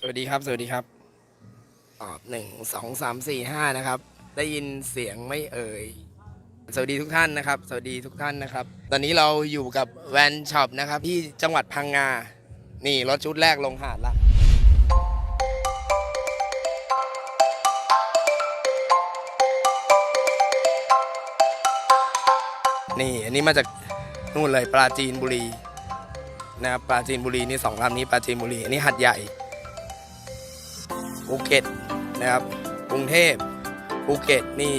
สวัสดีครับ สวัสดีครับ ตอบหนึ่งสองสามสี่ห้านะครับ ได้ยินเสียงไม่เอ่ย สวัสดีทุกท่านนะครับ สวัสดีทุกท่านนะครับ ตอนนี้เราอยู่กับแวนช็อปนะครับ ที่จังหวัดพังงา นี่รถชุดแรกลงหาดละ นี่อันนี้มาจากนู่นเลยปราจีนบุรีนะครับปราจีนบุรีนี่สองลำนี้ปราจีนบุรีอันนี้หัดใหญ่ ภูเก็ตนะครับกรุงเทพภูเก็ตนี่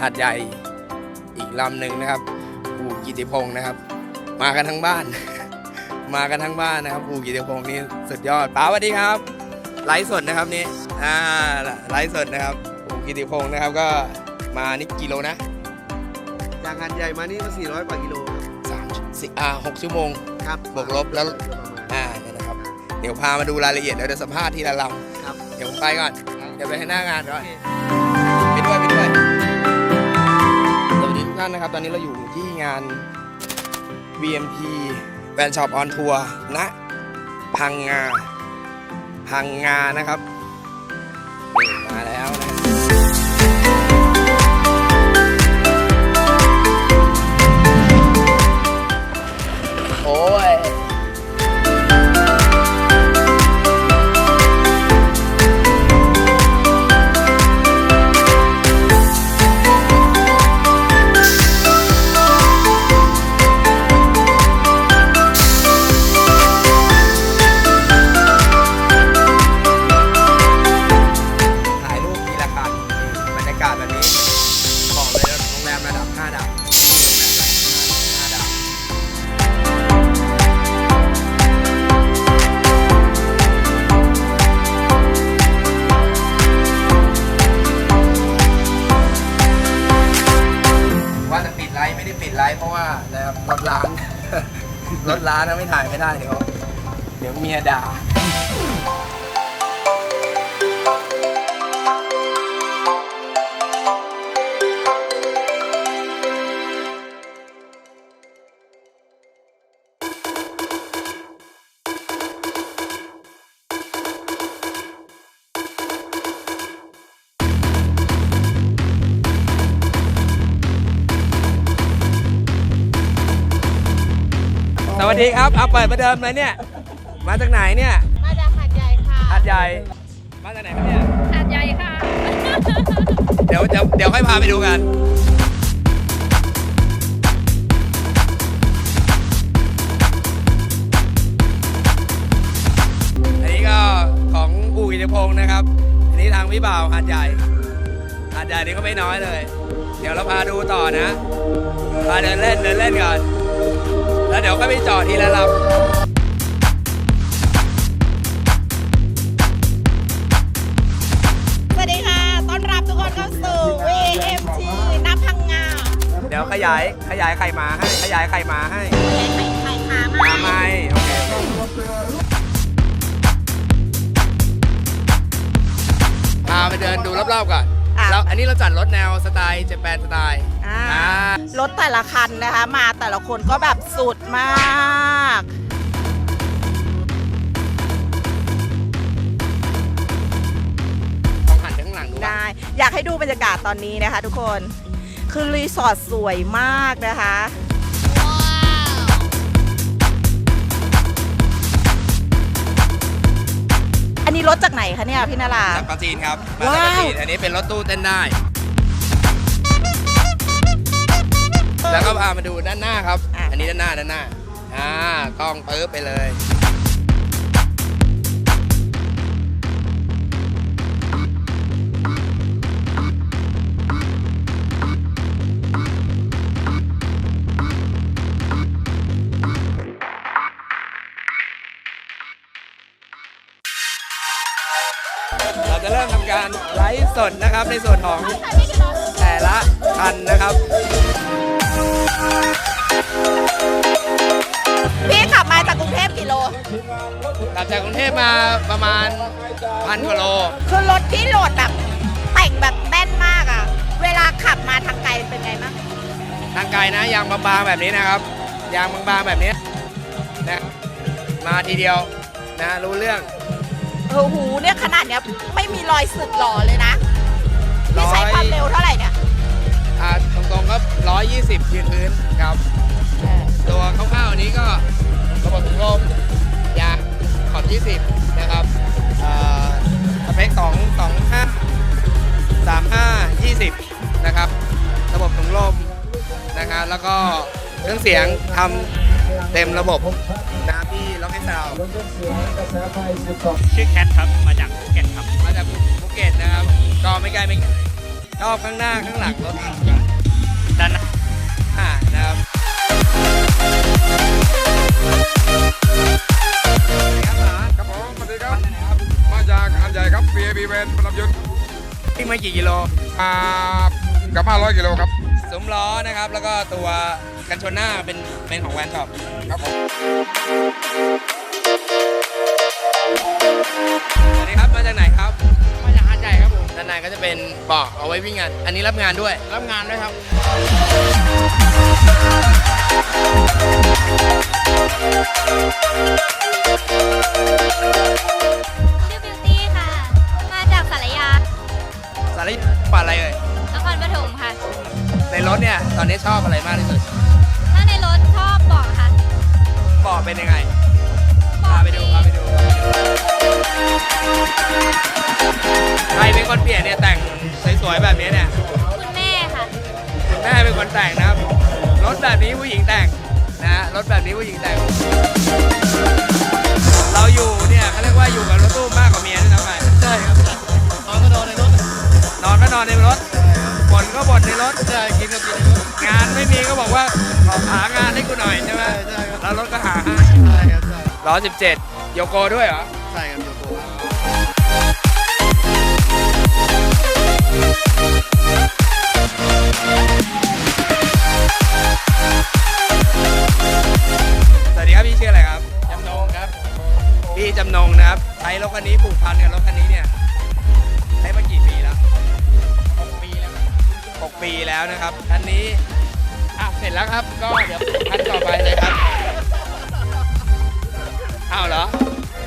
หาดใหญ่อีกลำหนึ่งนะครับภูกิติพงศ์นะครับ มากันทั้งบ้าน มากันทั้งบ้านนะครับภูกิติพงศ์นี่สุดยอดป้าสวัสดีครับไลฟ์สดนะครับนี่อ่าไลฟ์สดนะครับภูกิติพงศ์นะครับก็มานี่กิโลนะจากงานใหญ่มานี่มา400กว่ากิโลครับสามสี่อ่าหกชั่วโมงครับบวกลบแล้วประมาณอ่าเนี่ยนะครับ เดี๋ยวพามาดูรายละเอียดแล้วเดี๋ยวสัมภาษณ์ทีละลำครับ เดี๋ยวผมไปก่อน เดี๋ยวไปให้หน้างานก่อนไปด้วยไปด้วยสวัสดีทุกท่านนะครับ ตอนนี้เราอยู่ที่งาน VMP แฟนชอปออนทัวร์ณพังงาพังงานะครับ มาแล้วนะ ร้านนะไม่ถ่ายไม่ได้เดี๋ยวเดี๋ยวเมียด่า ดีครับเอาเปิดประเดิมเลยเนี่ย มาจากไหนเนี่ยมาจากหาดใหญ่ค่ะหาดใหญ่ มาจากไหนครับเนี่ยหาดใหญ่ค่ะ เดี๋ยวเดี๋ยวเดี๋ยวค่อยพาไปดูกันอันนี้ก็ของอู่อิทธิพงศ์นะครับ อันนี้ทางพี่บ่าวหาดใหญ่หาดใหญ่นี่ก็ไม่น้อยเลย เดี๋ยวเราพาดูต่อนะพาเดินเล่นเดินเล่นก่อนแล้วเดี๋ยวค่อยไปจอดทีละลำสวัสดีค่ะต้อนรับทุกคนเข้าสู่ VMT น้ำพังงาเดี๋ยวขยายขยายไข่หมาให้ ขยายไข่หมาให้ไข่ไข่ขามามาไหมโอเคพาไปเดินดูรอบๆก่อนอะแล้วอันนี้เราจัดรถแนวสไตล์เจแปนสไตล์ อ่าอ่ารถแต่ละคันนะคะ มาแต่ละคนก็แบบสุดมากต้องหันไปข้างหลังดูว่าได้อยากให้ดูบรรยากาศตอนนี้นะคะ ทุกคน คือรีสอร์ทสวยมากนะคะ อันนี้รถจากไหนคะเนี่ยพี่นารา จากปราจีนครับ มาจากปราว้าวจีนอันนี้เป็นรถตู้เต้นได้ แล้วก็พามาดูด้านหน้าครับ อะ อันนี้ด้านหน้าด้านหน้า อ่ากล้องปึ๊บไปเลย เราจะเริ่มทำการไลฟ์สดนะครับในส่วนของแต่ละคันนะครับ พี่ขับมาจากกรุงเทพกี่โล กลับจากกรุงเทพมาประมาณพันกว่าโล คือรถที่โหลดแบบแต่งแบบแน่นมากอะเวลาขับมาทางไกลเป็นไงบ้างทางไกลนะยางบางๆแบบนี้นะครับ ยางบางๆแบบนี้นะมาทีเดียวนะรู้เรื่องเออหูเนี่ยขนาดเนี้ยไม่มีรอยสึกหล่อเลยนะ พี่ใช้ความเร็วเท่าไหร่เนี่ย อ่าตรงๆก็120 ยืนพื้นครับ ตัวคร่าวๆนี้ก็ระบบถุงลมยางขอบ 20 นะครับอ่าสเปค2 2 5 3 5 20 นะครับ ระบบถุงลมนะครับแล้วก็เครื่องเสียงทำเต็มระบบนะที่ล็อกเก็ตซาวชื่อแคทครับมาจากภูเก็ตครับ มาจากภูเก็ตนะครับ ก็ไม่ไกลไม่ไกลชอบข้างหน้าข้างหลังรถ ด้านหน้าอ่านะครับครับหมาครับผมสวัสดีครับ มาจากอันใหญ่ครับ VAB เวนประดับยนต์วิ่งมากี่กิโลอ่ากับ 500 กิโลครับสมล้อนะครับ แล้วก็ตัวกันชนหน้าเป็นเป็นของแวนช็อปครับผมสวัสดีครับ มาจากไหนครับมาจากหา ด้านในก็จะเป็นเบาะเอาไว้วิ่งงาน อันนี้รับงานด้วย รับงานด้วยครับ แต่งสวยๆแบบนี้เนี่ยคุณแม่ค่ะ คุณแม่เป็นคนแต่งนะครับ รถแบบนี้ผู้หญิงแต่งนะฮะรถแบบนี้ผู้หญิงแต่ง เราอยู่เนี่ยเขาเรียกว่าอยู่กับรถตู้มากกว่าเมียด้วยซ้ำไปใช่ครับนอนก็นอนในรถนอนก็นอนในรถบ่นก็บ่นในรถ ใช่กินก็กินในรถงานไม่มีก็บอกว่าขอหางานให้กูหน่อยใช่ไหมใช่แล้วรถก็หาให้ใช่ครับใช่ร้อยสิบเจ็ดโยโกด้วยเหรอ ใช่ครับโยโก สวัสดีครับพี่ชื่ออะไรครับ จำนงครับ พี่จำนงนะครับใช้รถคันนี้ผูกพันกับรถคันนี้เนี่ยใช้มากี่ปีแล้วหกปีแล้วหกปีแล้วนะครับคันนี้อะเสร็จแล้วครับ ก็เดี๋ยวคันต่อไปเลยครับอ้าวเหรอ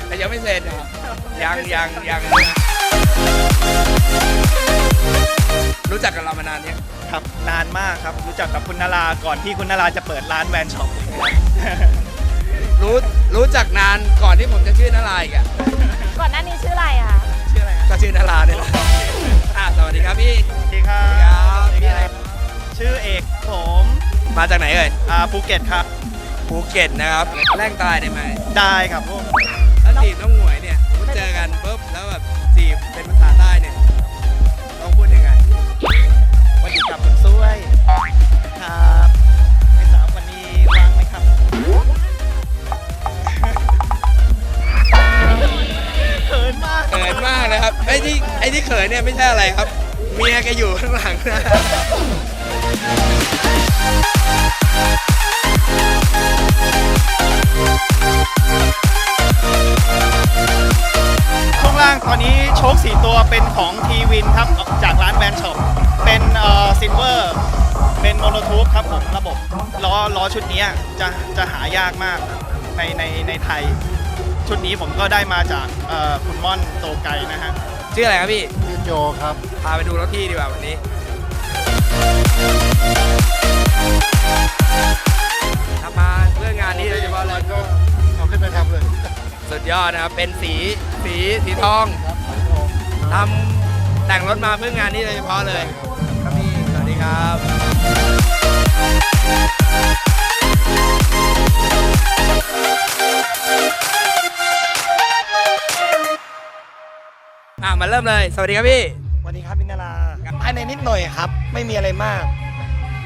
แต่ยังไม่เสร็จเหรอยังยังยัง รู้จักกับเรามานานเนี่ยงครับนานมากครับรู้จักกับคุณนาราก่อนที่คุณนาราจะเปิดร้านแวนช็อปรู้รู้จักนานก่อนที่ผมจะชื่อนารายณ์อีกอะก่อนหน้านี้ชื่ออะไรอะคะชื่ออะไรครับก็ชื่อนาราเนี่ยแหละอะสวัสดีครับพี่สวัสดีครัสวัสดีครับบพี่อะไรชื่อเอกผมมาจากไหนเอ่ยอ่าภูเก็ตครับภูเก็ตนะครับแรงตายได้ไหมได้ครับพวกแล้วจีบน้องหมวยเนี่ยสม นะครับไอ้ที่ไอ้ที่เขินเนี่ยไม่ใช่อะไรครับ เมียแกอยู่ข้างหลังนะช่วงล่างตอนนี้โชคสี่ตัวเป็นของทีวินครับจากร้านแวนช็อปเป็นเอ่อซิลเวอร์เป็นโมโนทูบครับผมระบบล้อล้อชุดนี้จะจะหายากมากในในในไทย ชุดนี้ผมก็ได้มาจากเอ่อคุณม่อนโตไกนะฮะ ชื่ออะไรครับพี่ ชื่อโจครับ พาไปดูรถพี่ดีกว่าวันนี้ ทำมาเพื่องานนี้โดยเฉพาะเลยก็เอาขึ้นไปทำเลยสุดยอดนะครับ เป็นสี สี สีทองทำแต่งรถมาเพื่องานนี้โดยเฉพาะเลย ครับพี่ สวัสดีครับ อะมาเริ่มเลย สวัสดีครับพี่สวัสดีครับพินาราภายในนิดหน่อยครับ ไม่มีอะไรมาก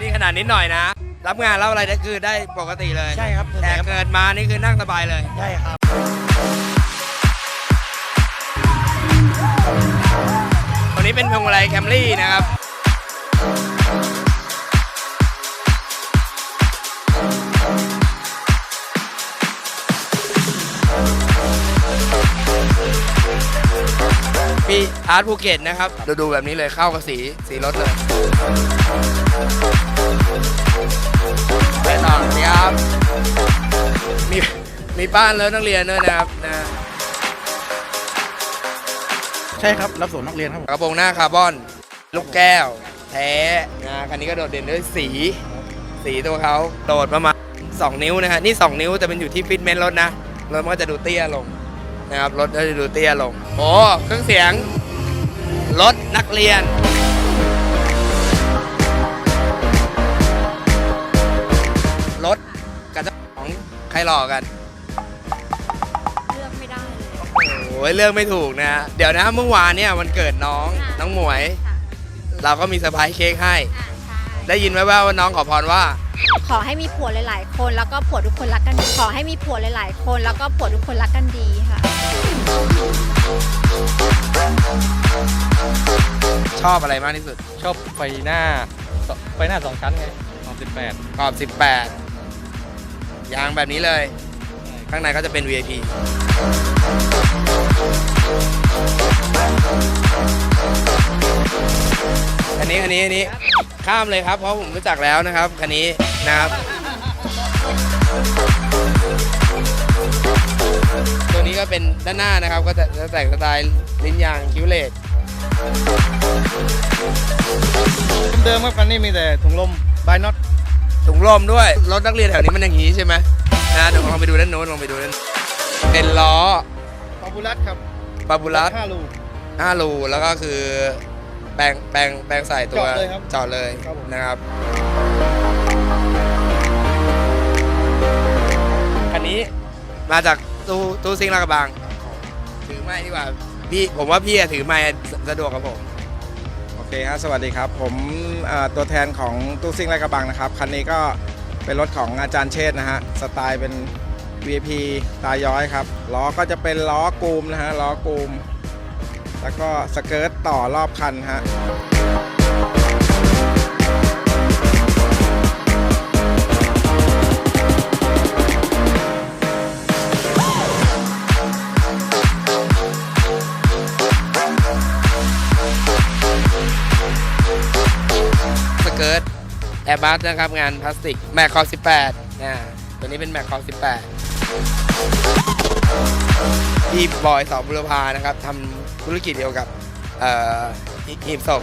นี่ขนาดนิดหน่อยนะ รับงานรับอะไรได้คือได้ปกติเลยใช่ครับแต่เกิดมานี่คือนั่งสบายเลย ใช่ครับ วันนี้เป็นพวงมาลัยแคมรี่นะครับ อาร์ตภูเก็ตนะครับดูดูแบบนี้เลยเข้ากับสีสีรถเลยไปต่อสิครับมีมีป้านแล้วนักเรียนด้วยนะครับนะใช่ครับ รับส่งนักเรียนครับผมกระโปรงหน้าคาร์บอน ลูกแก้ว แท้นะคันนี้ก็โดดเด่นด้วยสี สีตัวเขาโดดประมาณ 2 นิ้วนะฮะนี่ 2 นิ้วแต่เป็นอยู่ที่ฟิตเมนต์รถนะรถมันก็จะดูเตี้ยลง นะครับรถก็จะดูเตี้ยลงโอ้เครื่องเสียงรถนักเรียนรถกับเจ้าของใครหลอกกัน เลือกไม่ได้เลยโอ้ยเรื่องไม่ถูกนะเดี๋ยวนะเมื่อวานเนี่ยวันเกิดน้องค่ะน้องหมวยค่ะเราก็มีเซอร์ไพรส์เค้กให้ อ่าใช่ ได้ยินไว้ว่าว่าน้องขอพรว่า ขอให้มีผัวหลาย ๆ คนแล้วก็ผัวทุกคนรักกันดีขอให้มีผัวหลาย ๆ คนแล้วก็ผัวทุกคนรักกันดีค่ะ ชอบอะไรมากที่สุดชอบไฟหน้าสไฟหน้าสองชั้นไงสองสิบแปดขอบ 18 ยางแบบนี้เลย ข้างในก็จะเป็น VIP อันนี้อันนี้อันนี้ ข้ามเลยครับ เพราะผมรู้จักแล้วนะครับคันนี้นะครับ ตัวนี้ก็เป็นด้านหน้านะครับ ก็จะจะแต่งสไตล์ลิ้นยางคิ้วเลดเดิมครับคันนี้มีแต่ถุงลมบายน็อตถุงลมด้วย รถนักเรียนแถวนี้มันอย่างนี้ใช่ไหมนะเดี๋ยวลองไปดูด้านโน้นลองไปดูด้านเป็นล้อปาบูรัสครับปาบูลัสห้าลู5รูแล้วก็คือ แปลงแปลงแปลงใส่ตัวเจาะเลยครับเจาะเลยครับผม นะครับ คันนี้มาจากตู้ตู้ซิงค์ลาดกระบัง ถือไม้ดีกว่าพี่ผมว่าพี่อะถือไม้สะดวกกับผม โอเคครับสวัสดีครับ ผมเอ่อตัวแทนของตู้ซิ่งไรกระบังนะครับ คันนี้ก็เป็นรถของอาจารย์เชษฐ์นะฮะ สไตล์เป็น VIP ตาย้อยครับ ล้อก็จะเป็นล้อกูมนะฮะ ล้อกูม แล้วก็สเกิร์ตต่อรอบคันฮะสเกิร์ตแอร์บัสนะครับงานพลาสติกแม็กคอ18นะตัวนี้เป็นแม็กคอ18พี่บอยสองบุรพานะครับทำ ธุรกิจเดียวกับอ่อหีบศพ